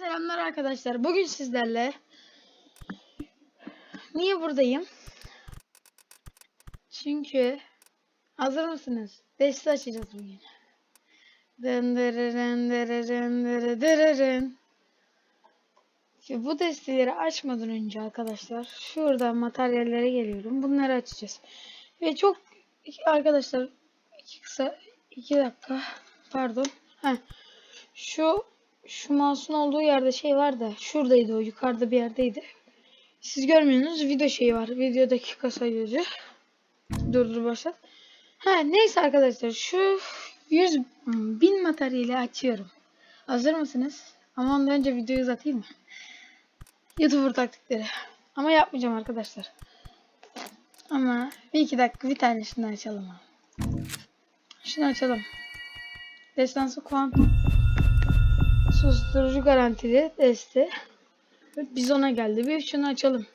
Selamlar arkadaşlar. Bugün sizlerle niye buradayım? Çünkü hazır mısınız? Deste açacağız bugün. Şimdi bu desteleri açmadan önce arkadaşlar şuradan materyallere geliyorum. Bunları açacağız. Ve çok arkadaşlar iki kısa iki dakika pardon. Heh. Şu şu mouse'un olduğu yerde şey var da şuradaydı o yukarıda bir yerdeydi. Siz görmüyorsunuz video şeyi var. Video dakika sayıyordu. Durdur başlat. Ha neyse arkadaşlar şu 100 bin materyali açıyorum. Hazır mısınız? Ama ondan önce videoyu uzatayım mı? YouTuber taktikleri. Ama yapmayacağım arkadaşlar. Ama bir iki dakika bir tanesini açalım. Şunu açalım. Destansı kuantum. Susturucu garantili deste. Biz ona geldi. Bir şunu açalım.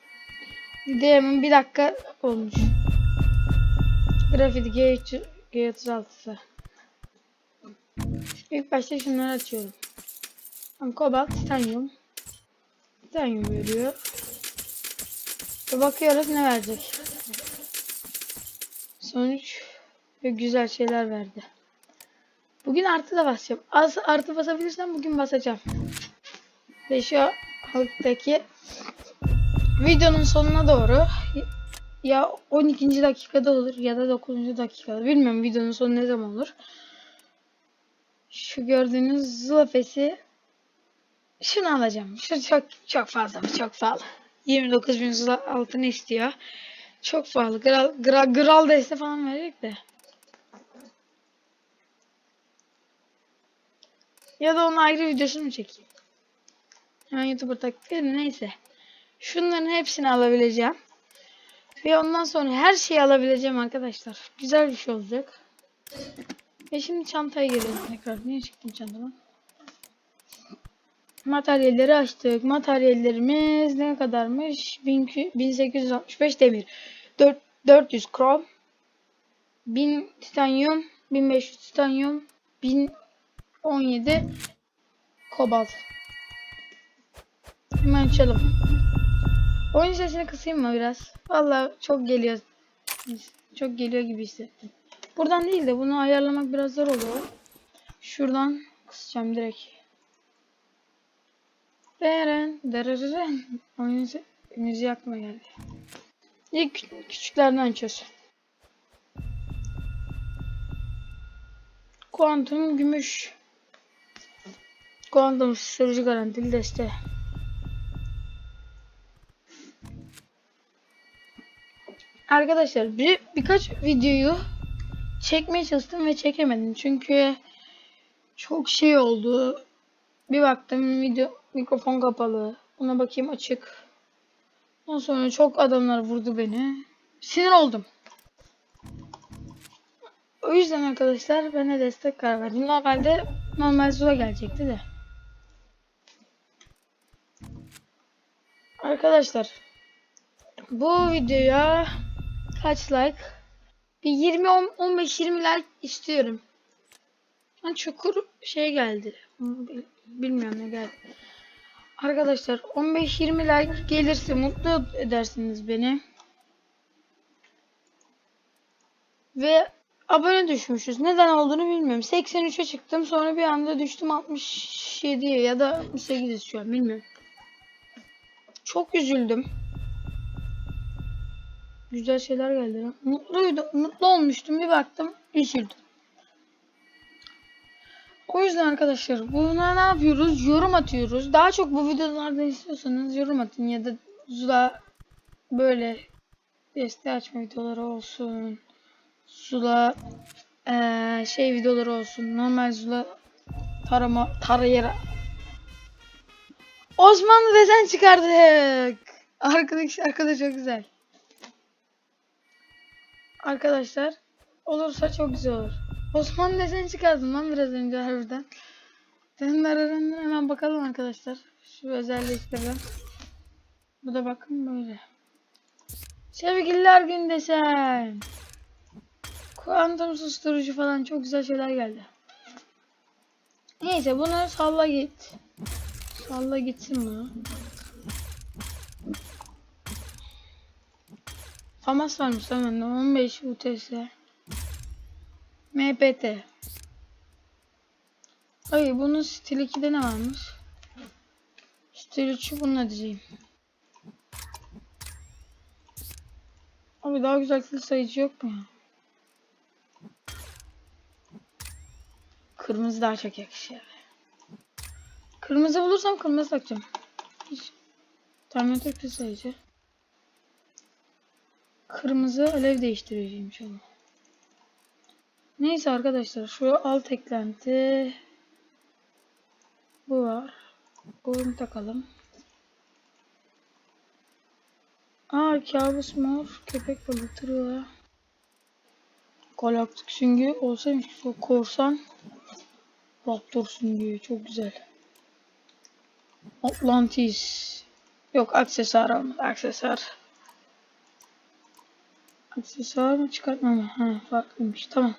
Videomun bir dakika olmuş. Grafiti G3 G36'sı. İlk başta şunları açıyorum. Kobalt, titanyum. Titanyum veriyor. Ve bakıyoruz ne verecek. Sonuç ve güzel şeyler verdi. Bugün artı da basacağım. Az artı basabilirsem bugün basacağım. Ve şu alttaki videonun sonuna doğru ya 12. dakikada olur ya da 9. dakikada. Bilmiyorum videonun sonu ne zaman olur. Şu gördüğünüz zılafesi şunu alacağım. Şu çok çok fazla çok pahalı. 29 bin altını istiyor. Çok pahalı. Gral, gral, gral deste falan verecek de. Ya da onun ayrı videosunu mu çekeyim? Hemen YouTuber taktikleri neyse. Şunların hepsini alabileceğim. Ve ondan sonra her şeyi alabileceğim arkadaşlar. Güzel bir şey olacak. Ve şimdi çantaya gelelim tekrar. Niye çıktım çantadan? Materyalleri açtık. Materyallerimiz ne kadarmış? 1865 demir. 4, 400 krom. 1000 titanyum. 1500 titanyum. 1017 kobalt. Hemen açalım. Oyun sesini kısayım mı biraz? Vallahi çok geliyor. Çok geliyor gibi hissettim. Buradan değil de bunu ayarlamak biraz zor oluyor. Şuradan kısacağım direkt. Deren, dereren. Oyun müziği aklıma geldi. İlk küçüklerden açıyoruz. Kuantum gümüş. Kuantum sürücü garantili deste. Arkadaşlar bir birkaç videoyu çekmeye çalıştım ve çekemedim. Çünkü çok şey oldu. Bir baktım video mikrofon kapalı. Ona bakayım açık. Ondan sonra çok adamlar vurdu beni. Sinir oldum. O yüzden arkadaşlar ben de destek karar verdim. Normalde normal Zula gelecekti de. Arkadaşlar bu videoya kaç like? Bir 20 15 20 like istiyorum. Ben çukur şey geldi. Bilmiyorum ne geldi. Arkadaşlar 15-20 like gelirse mutlu edersiniz beni. Ve abone düşmüşüz. Neden olduğunu bilmiyorum. 83'e çıktım sonra bir anda düştüm 67'ye ya da 68 şu an bilmiyorum. Çok üzüldüm. Güzel şeyler geldi. Mutluydum. Mutlu olmuştum. Bir baktım üzüldüm. O yüzden arkadaşlar buna ne yapıyoruz? Yorum atıyoruz. Daha çok bu videolardan istiyorsanız yorum atın ya da Zula böyle deste açma videoları olsun. Zula ee, şey videoları olsun. Normal Zula tarama tarayara. Osmanlı desen çıkardık. Arkadaş arkadaş çok güzel. Arkadaşlar olursa çok güzel olur. Osmanlı desen çıkardım lan biraz önce harbiden. Denlerden hemen bakalım arkadaşlar. Şu özelliklerden. Bu da bakın böyle. Sevgililer gün desen. Kuantum susturucu falan çok güzel şeyler geldi. Neyse bunu salla git. Salla gitsin bunu. Famas varmış lan bende 15 UTS. MPT. Ay bunun stil 2'de ne varmış? Stil 3'ü bununla diyeceğim. Abi daha güzel kill sayıcı yok mu ya? Kırmızı daha çok yakışıyor. Kırmızı bulursam kırmızı takacağım. Hiç. Terminator kill sayıcı. Kırmızı alev değiştireceğim ama. Neyse arkadaşlar şu alt eklenti bu var. Bunu takalım. Aa kabus mor köpek balığı tırığı. Galaktik süngü olsaymış korsan. Raptor süngü çok güzel. Atlantis. Yok aksesuar almadı aksesuar. Aksesuar mı çıkartma mı? Ha farklıymış tamam.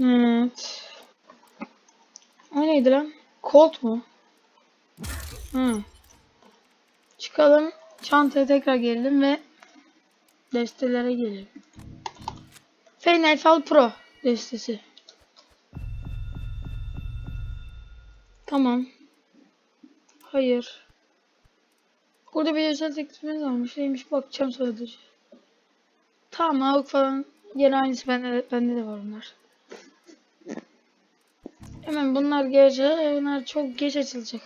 Evet. O neydi lan? Colt mu? Hı. Çıkalım. Çantaya tekrar gelelim ve destelere gelelim. Final Pro destesi. Tamam. Hayır. Burada bir özel teklifimiz varmış. Neymiş bakacağım sadece. Tamam avuk falan. Yine aynısı bende, bende de var bunlar. Hemen bunlar gece, bunlar çok geç açılacak.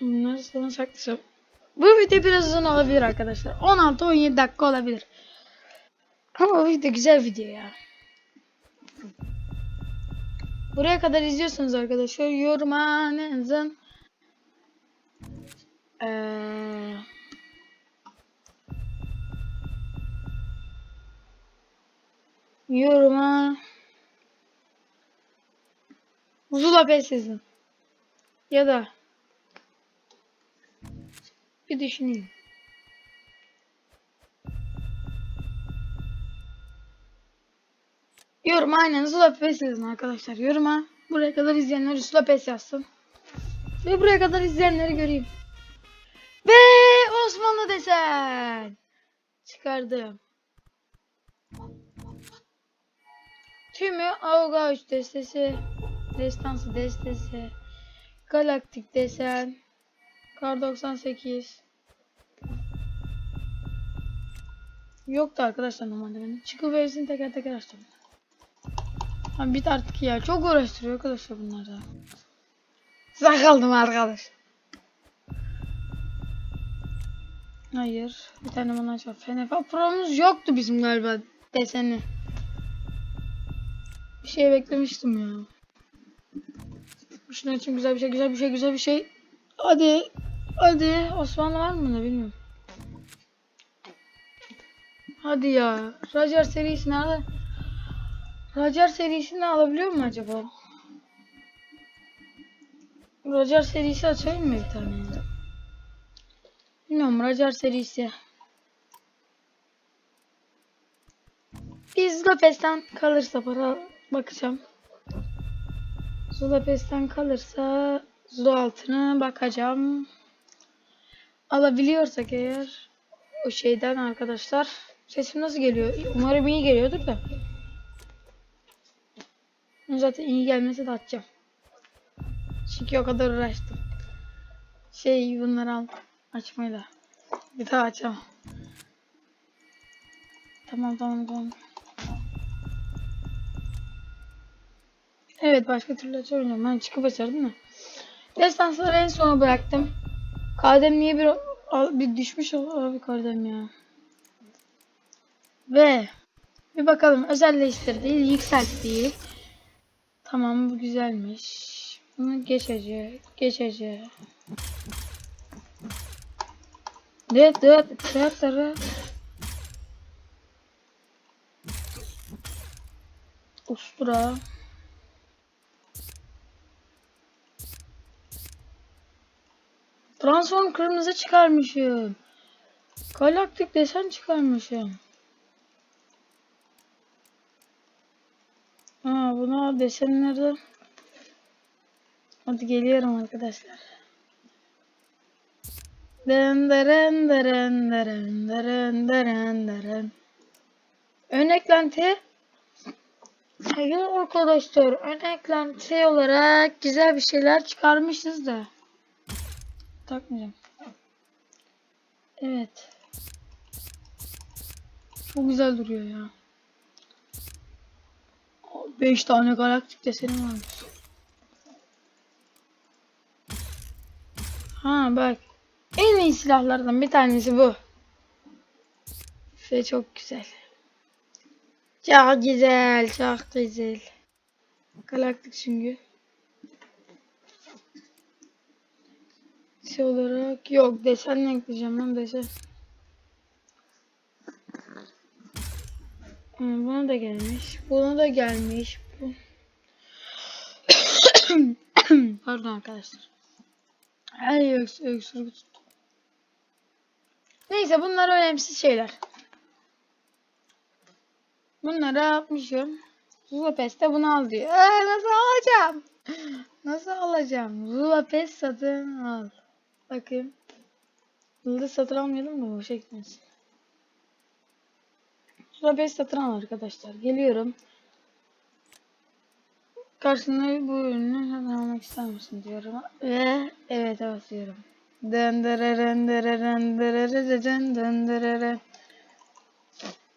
Bunları sana saklayacağım. Bu video biraz uzun olabilir arkadaşlar. 16-17 dakika olabilir. Ama bu video güzel video ya. Buraya kadar izliyorsanız arkadaşlar yorumlarınızın ee, yoruma Zula Pes yazın. Ya da bir düşüneyim. Yoruma aynen Zula Pes yazın arkadaşlar. Yoruma buraya kadar izleyenler Zula Pes yazsın. Ve buraya kadar izleyenleri göreyim. Ve Osmanlı desen. Çıkardım. Tümü Avga 3 destesi. Destansı destesi. Galaktik desen. Kar 98. Yoktu arkadaşlar normalde benim. Çıkıp hepsini teker teker açtım. Abi bit artık ya. Çok uğraştırıyor arkadaşlar bunlar da. Sakaldım arkadaş. Hayır. Bir tane bana aç var. FNF Pro'muz yoktu bizim galiba deseni. Bir şey beklemiştim ya. Şunun için güzel bir şey, güzel bir şey, güzel bir şey. Hadi. Hadi. Osmanlı var mı ne bilmiyorum. Hadi ya. Rajar serisi nerede? Rajar serisini alabiliyor mu acaba? Rajar serisi açayım mı bir tane? Bilmiyorum Rajar serisi. Biz Lopez'ten kalırsa para bakacağım. Zulapes'ten kalırsa Zulu altına bakacağım. Alabiliyorsak eğer o şeyden arkadaşlar. Sesim nasıl geliyor? Umarım iyi geliyordur da. Zaten iyi gelmese de atacağım. Çünkü o kadar uğraştım. Şey bunları al açmayla. Bir daha açamam. Tamam tamam tamam. Evet başka türlü açamıyorum. Ben çıkıp açardım da. Destansları en sona bıraktım. Kadem niye bir, bir düşmüş abi kadem ya. Ve bir bakalım özelleştirdi, yükseltti. Tamam bu güzelmiş. Bunu geçecek, geçecek. Evet, evet, evet, evet. Ustura. Transform kırmızı çıkarmışım. Galaktik desen çıkarmışım. Ha Buna desenleri Hadi geliyorum arkadaşlar. Dın dırın dırın dırın dırın dırın dırın. Ön eklenti Hayır arkadaşlar ön eklenti olarak güzel bir şeyler çıkarmışız da. Takmayacağım. Evet. Çok güzel duruyor ya. 5 tane galaktik deseni varmış. Ha bak. En iyi silahlardan bir tanesi bu. Ve çok güzel. Çok güzel, çok güzel. Galaktik süngü. Şey olarak yok desen ekleyeceğim ben desen. Buna da gelmiş. Buna da gelmiş. Bu. Pardon arkadaşlar. Ay öks öksürük tuttu. Neyse bunlar önemsiz şeyler. Bunları yapmışım. Zulapes'te bunu al diyor. Ee, nasıl alacağım? Nasıl alacağım? Zulapes satın al. Bakayım. Yıldız satın almayalım mı? Boşa gitmesin. Zulapes satın al arkadaşlar. Geliyorum. Karşında bu ürünü almak ister misin diyorum. Ve evet dın dırırın.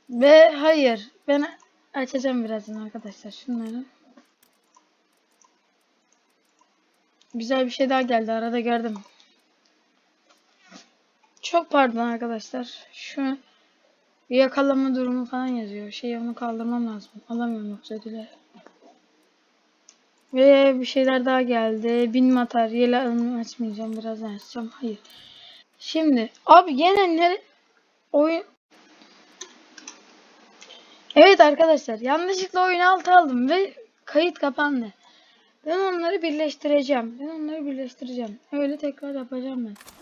Ve hayır. Ben açacağım birazdan arkadaşlar şunları. Güzel bir şey daha geldi. Arada gördüm. Çok pardon arkadaşlar. Şu yakalama durumu falan yazıyor. Şey onu kaldırmam lazım. Alamıyorum yoksa ödüle. Ve bir şeyler daha geldi. Bin materyali açmayacağım. Birazdan açacağım. Hayır. Şimdi abi gene ne oyun Evet arkadaşlar yanlışlıkla oyunu alt aldım ve kayıt kapandı. Ben onları birleştireceğim. Ben onları birleştireceğim. Öyle tekrar yapacağım ben.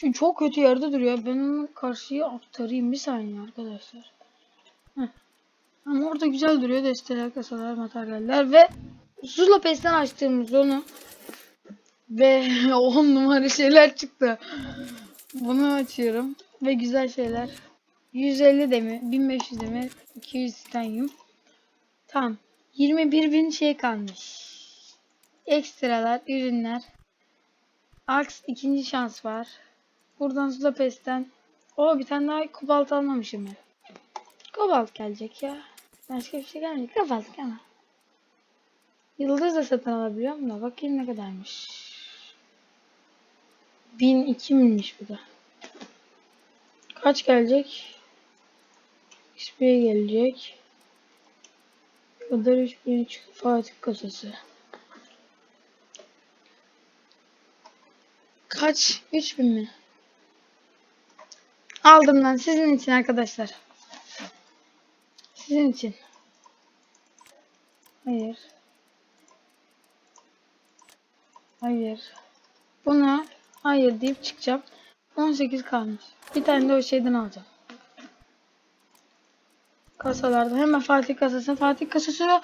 Çünkü çok kötü yerde duruyor. Ben onu karşıya aktarayım bir saniye arkadaşlar. Heh. Ama orada güzel duruyor. Desteler, kasalar, materyaller ve Zula Pes'ten açtığımız onu ve 10 numara şeyler çıktı. Bunu açıyorum ve güzel şeyler. 150 demir, 1500 demir, 200 titanyum. Tamam. 21 bin şey kalmış. Ekstralar, ürünler. Aks ikinci şans var. Buradan Zulapes'ten. O bir tane daha kobalt almamışım ben. Kobalt gelecek ya. Başka bir şey gelmeyecek. Kobalt gel. Yıldız da satın alabiliyorum da. Bakayım ne kadarmış. 1002 minmiş bu da. Kaç gelecek? XP'ye gelecek. Kadar 3003 Fatih kasası. Kaç? 3000 mi? Aldım lan sizin için arkadaşlar. Sizin için. Hayır. Hayır. Buna hayır deyip çıkacağım. 18 kalmış. Bir tane de o şeyden alacağım. Kasalarda hemen Fatih kasası. Fatih kasası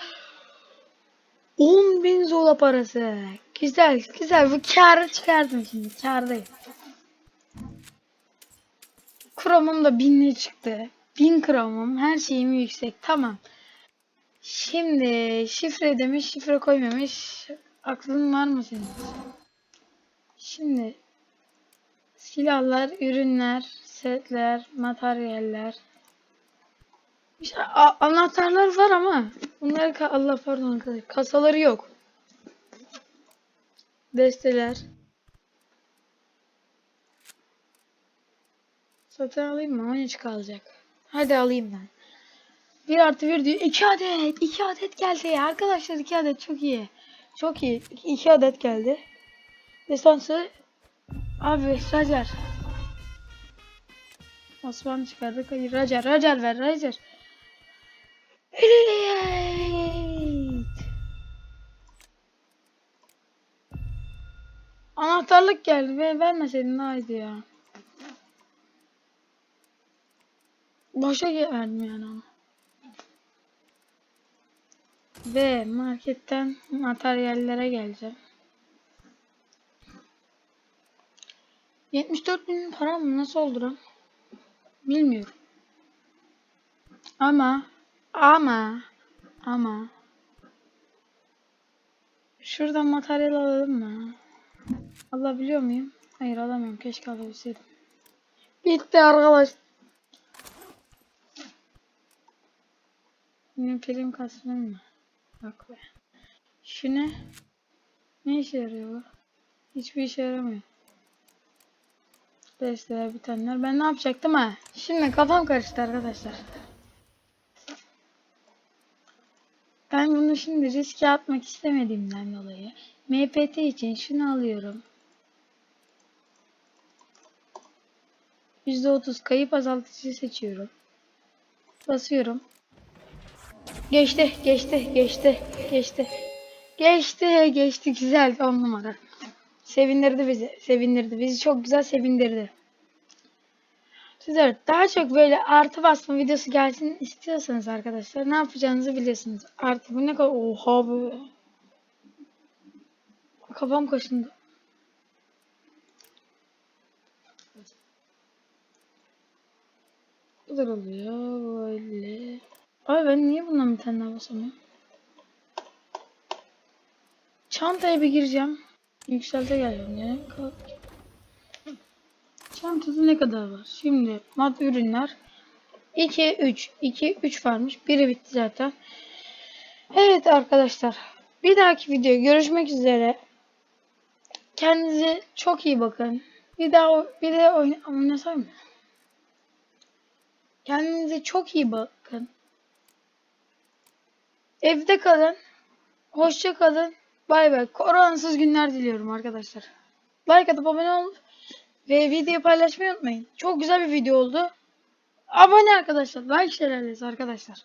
10 bin zola parası. Güzel güzel bu karı çıkardım şimdi. Kardayım. Kromum da binli çıktı. Bin kromum. Her şeyim yüksek. Tamam. Şimdi şifre demiş. Şifre koymamış. Aklın var mı senin? Şimdi silahlar, ürünler, setler, materyaller. İşte anahtarlar var ama bunlar Allah pardon kasaları yok. Desteler. Satın alayım mı? 13 kalacak. Hadi alayım ben. 1 artı 1 diyor. 2 adet. 2 adet geldi. Arkadaşlar 2 adet çok iyi. Çok iyi. 2 adet geldi. Destansı. Abi Racer. Osman çıkardık. Hayır Racer. Racer ver. Racer. Evet. Anahtarlık geldi ve vermeseydin daha iyiydi ya. Boşa verdim yani. Ve marketten materyallere geleceğim. 74 bin param mı? Nasıl oldu lan? Bilmiyorum. Ama ama ama şuradan materyal alalım mı? Alabiliyor muyum? Hayır alamıyorum. Keşke alabilseydim. Bitti arkadaş. Benim film kasmıyor mu? Bak be. Şu ne? Ne işe yarıyor bu? Hiçbir işe yaramıyor. Desteler bitenler. Ben ne yapacaktım ha? Şimdi kafam karıştı arkadaşlar. Ben bunu şimdi riske atmak istemediğimden dolayı MPT için şunu alıyorum. %30 kayıp azaltıcı seçiyorum. Basıyorum. Geçti, geçti, geçti, geçti. Geçti, geçti. Güzel, on numara. Sevindirdi bizi, sevindirdi. Bizi çok güzel sevindirdi. Sizler daha çok böyle artı basma videosu gelsin istiyorsanız arkadaşlar ne yapacağınızı biliyorsunuz. Artı bu ne kadar oha bu. Kafam kaşındı. Kadar oluyor böyle. Abi ben niye bundan bir tane daha basamıyorum? Çantaya bir gireceğim. Yükselte geleceğim ya. Kalk. Çantada ne kadar var? Şimdi madde ürünler 2 3 2 3 varmış. Biri bitti zaten. Evet arkadaşlar. Bir dahaki video görüşmek üzere. Kendinize çok iyi bakın. Bir daha bir de oyna oynasam mı? Kendinize çok iyi bakın. Evde kalın. Hoşça kalın. Bay bay. Koronasız günler diliyorum arkadaşlar. Like atıp abone olun. Ve videoyu paylaşmayı unutmayın. Çok güzel bir video oldu. Abone arkadaşlar. Like şelalesi arkadaşlar.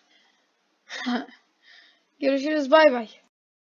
Görüşürüz. Bay bay.